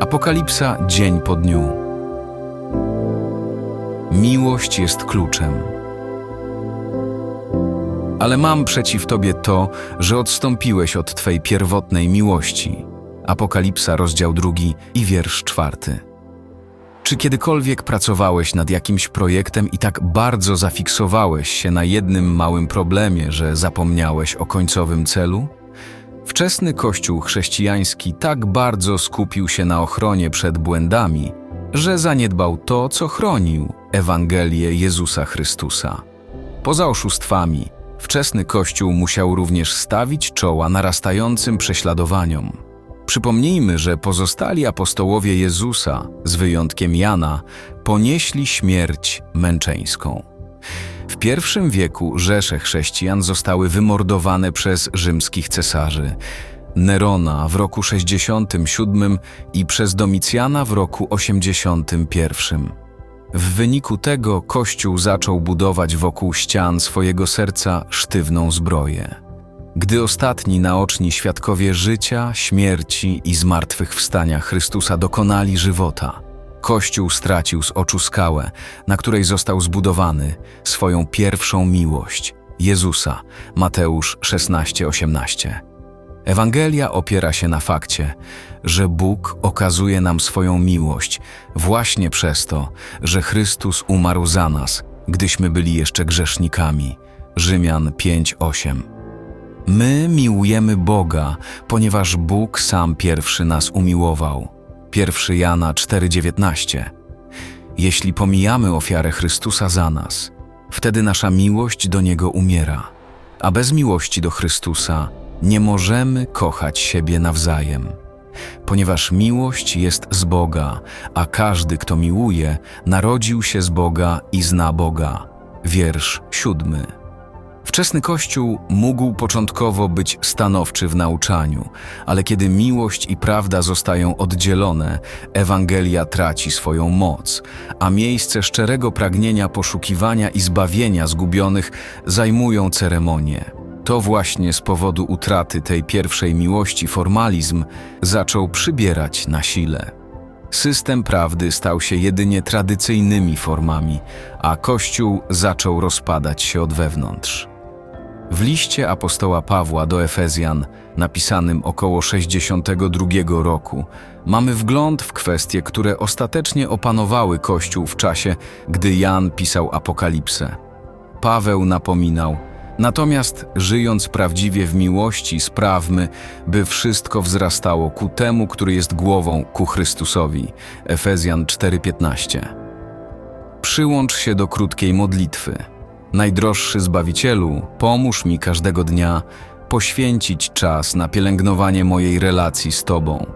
Apokalipsa dzień po dniu. Miłość jest kluczem. Ale mam przeciw Tobie to, że odstąpiłeś od Twej pierwotnej miłości. Apokalipsa, rozdział drugi i wiersz czwarty. Czy kiedykolwiek pracowałeś nad jakimś projektem i tak bardzo zafiksowałeś się na jednym małym problemie, że zapomniałeś o końcowym celu? Wczesny Kościół chrześcijański tak bardzo skupił się na ochronie przed błędami, że zaniedbał to, co chronił Ewangelię Jezusa Chrystusa. Poza oszustwami, wczesny Kościół musiał również stawić czoła narastającym prześladowaniom. Przypomnijmy, że pozostali apostołowie Jezusa, z wyjątkiem Jana, ponieśli śmierć męczeńską. W pierwszym wieku rzesze chrześcijan zostały wymordowane przez rzymskich cesarzy. Nerona w roku 67 i przez Domicjana w roku 81. W wyniku tego Kościół zaczął budować wokół ścian swojego serca sztywną zbroję. Gdy ostatni naoczni świadkowie życia, śmierci i zmartwychwstania Chrystusa dokonali żywota, Kościół stracił z oczu skałę, na której został zbudowany, swoją pierwszą miłość Jezusa. Mateusz 16:18. Ewangelia opiera się na fakcie, że Bóg okazuje nam swoją miłość właśnie przez to, że Chrystus umarł za nas, gdyśmy byli jeszcze grzesznikami. Rzymian 5:8. My miłujemy Boga, ponieważ Bóg sam pierwszy nas umiłował. 1 Jana 4:19. Jeśli pomijamy ofiarę Chrystusa za nas, wtedy nasza miłość do Niego umiera, a bez miłości do Chrystusa nie możemy kochać siebie nawzajem. Ponieważ miłość jest z Boga, a każdy, kto miłuje, narodził się z Boga i zna Boga. Wiersz siódmy. Wczesny Kościół mógł początkowo być stanowczy w nauczaniu, ale kiedy miłość i prawda zostają oddzielone, Ewangelia traci swoją moc, a miejsce szczerego pragnienia poszukiwania i zbawienia zgubionych zajmują ceremonie. To właśnie z powodu utraty tej pierwszej miłości formalizm zaczął przybierać na sile. System prawdy stał się jedynie tradycyjnymi formami, a Kościół zaczął rozpadać się od wewnątrz. W liście apostoła Pawła do Efezjan, napisanym około 62 roku, mamy wgląd w kwestie, które ostatecznie opanowały Kościół w czasie, gdy Jan pisał Apokalipsę. Paweł napominał, natomiast żyjąc prawdziwie w miłości, sprawmy, by wszystko wzrastało ku temu, który jest głową, ku Chrystusowi. Efezjan 4:15. Przyłącz się do krótkiej modlitwy. Najdroższy Zbawicielu, pomóż mi każdego dnia poświęcić czas na pielęgnowanie mojej relacji z Tobą,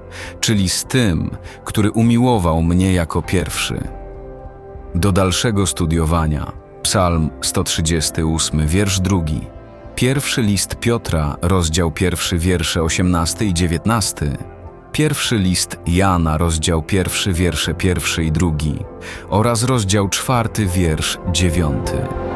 czyli z tym, który umiłował mnie jako pierwszy. Do dalszego studiowania Psalm 138, wiersz drugi, pierwszy list Piotra, rozdział pierwszy, wiersze 18 i 19, pierwszy list Jana, rozdział pierwszy, wiersze pierwszy i drugi oraz rozdział czwarty, wiersz dziewiąty.